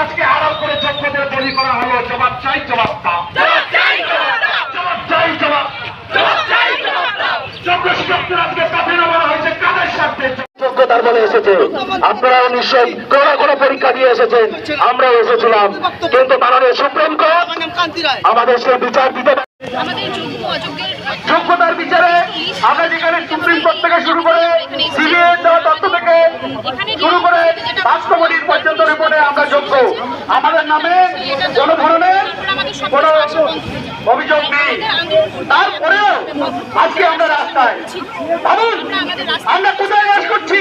আজকে আড়াল করে চক্রদের তৈরি করা হলো জবাব চাই জবাব দাও। পরীক্ষা দিয়ে এসেছেন। আমরাও এসেছিলাম। কিন্তু মাননীয় সুপ্রিম কোর্ট আমাদের সে বিচার দিতে যোগ্যতার বিচারে আমরা যেখানে সুপ্রিম কোর্ট থেকে শুরু করে সিবিআই দেওয়া তথ্য থেকে শুরু করে পর্যন্ত রিপোর্টে আমরা আমাদের নামে কোনো ধরনের কোনো অভিযোগ নেই। তারপরেও আজকে আমরা রাস্তায় ভাবুন, আমরা কোথায় বাস করছি?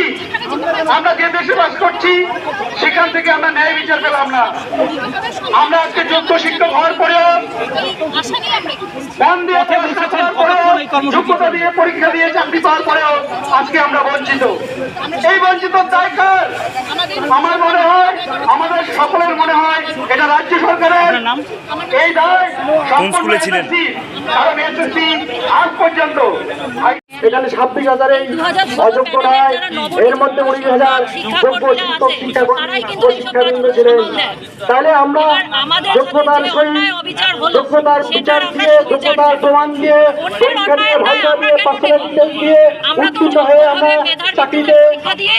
আমরা যে দেশে বাস করছি থেকে আমরা ন্যায় বিচার পেলাম না আমরা আজকে যোগ্য শিক্ষক হওয়ার পরেও। মন দিয়ে পড়াশোনা করার পরেও যোগ্যতা দিয়ে পরীক্ষা দিয়ে চাকরি পাওয়ার পরেও আজকে আমরা বঞ্চিত এই বঞ্চিত দায় কার আমার মনে হয় আমাদের সকলের মনে হয় এটা রাজ্য সরকারের এই দায় ছিলেন? কারণ এসএসসি আজ পর্যন্ত এখানে ছাব্বিশ হাজার এই অযোগ্য নয়। এর মধ্যে উনিশ হাজার যোগ্য শিক্ষক শিক্ষাকর্মী শিক্ষাবৃন্দ ছিলেন। তাহলে আমরা যোগ্যতার সহিত যোগ্যতার বিচার দিয়ে যোগ্যতার প্রমাণ দিয়ে পরীক্ষা দিয়ে ভাইবা দিয়ে দিয়ে উত্তীর্ণ হয়ে আমরা চাকরিতে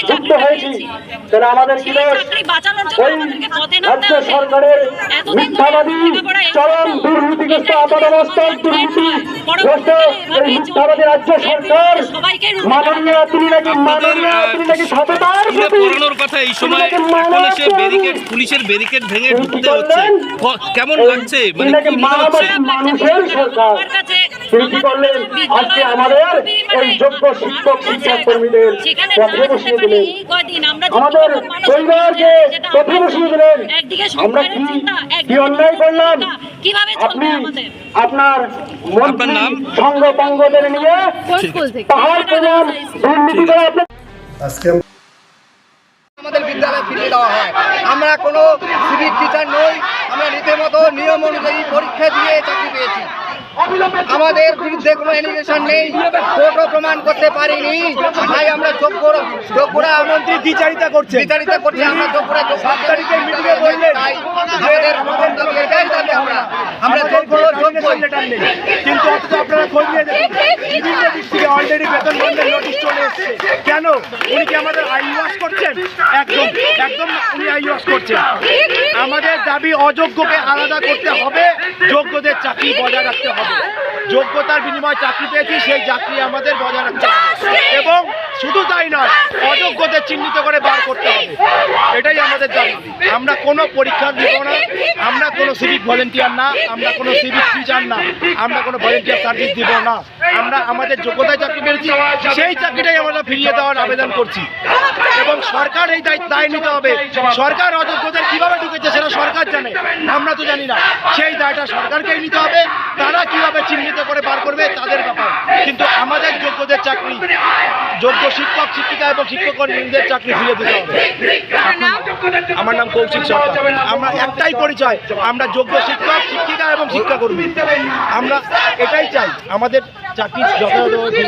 যুক্ত হয়েছি। তাহলে আমাদের কি ওই রাজ্য সরকারের মিথ্যাবাদী চরম দুর্নীতিগ্রস্ত গ্রস্ত এই মিথ্যাবাদী রাজ্য সরকার মাননীয় তিনি নাকি মাননীয় তিনি নাকি সততার পড়ানোর কথা এই সময় এখন এসে ব্যারিকেড পুলিশের ব্যারিকেড ভেঙে তিনি ঢুকতে হচ্ছে। কেমন লাগছে? মানে কি মনে হচ্ছে? মানুষের সরকার? তিনি কি করলেন। আজকে আমাদের এই যোগ্য শিক্ষক শিক্ষক কর্মীদের পথে বসিয়ে দিলেন। আমাদের পরিবারকে পথে বসিয়ে দিলেন। আমরা কি কি অন্যায় করলাম? আপনি আপনার মন্ত্রী আপনার নাম? সঙ্গ পঙ্গদের নিয়ে পাহাড় প্রধান দুর্নীতি করে আপনার আজকে আমাদের বিদ্যালয়ে ফিরিয়ে দেওয়া হয়। আমরা কোনো সিভিক টিচার নই আমরা রীতিমতো নিয়ম অনুযায়ী পরীক্ষা দিয়ে চাকরি পেয়েছি। আমাদের বিরুদ্ধে কোনো এলিগেশন নেই। কোর্টও প্রমাণ করতে পারিনি। তাই আমরা যোগ্য যোগ্যরা মন্ত্রী বিচারিতা করছে বিচারিতা করছে আমরা যোগ্যরা মিটিংয়ে বললেন আমাদের আমরা আমরা যোগ্য কিন্তু অথচ আপনারা খোঁজ নিয়ে অলরেডি বেতন বন্ধের নোটিশ চলে এসেছে। কেন? উনি কি আমাদের আই ওয়াশ করছেন? একদম একদম উনি আই ওয়াশ করছেন। আমাদের দাবি অযোগ্যকে আলাদা করতে হবে যোগ্যদের চাকরি বজায় রাখতে হবে। যোগ্যতার বিনিময়ে চাকরি পেয়েছি সেই চাকরি আমাদের বজায় রাখতে হবে। এবং শুধু তাই নয়, অযোগ্যদের চিহ্নিত করে বার করতে হবে। এটাই আমাদের দাবি। আমরা কোনো পরীক্ষা দিব না, আমরা কোনো সিভিক ভলেন্টিয়ার না, আমরা কোনো সিভিক টিচার না, আমরা কোনো ভলেন্টিয়ার সার্ভিস দিব না। আমরা আমাদের যোগ্যতায় চাকরি পেয়েছি, সেই চাকরিটাই আমরা ফিরিয়ে দেওয়ার আবেদন করছি। এবং সরকার এই দায় দায় নিতে হবে। সরকার অযোগ্যদের কীভাবে ঢুকেছে সেটা সরকার জানে। আমরা তো জানি না। সেই দায়টা সরকারকেই নিতে হবে। তারা কীভাবে চিহ্নিত করে বার করবে তাদের ব্যাপার কিন্তু আমাদের যোগ্যদের চাকরি যোগ্য শিক্ষক শিক্ষিকা এবং শিক্ষক নিজের চাকরি ফিরে দিতে হবে। আমার নাম কৌশিক সরকার। আমরা একটাই পরিচয় আমরা যোগ্য শিক্ষক শিক্ষিকা এবং শিক্ষাকর্মী। আমরা এটাই চাই আমাদের চাকরি যথাযথ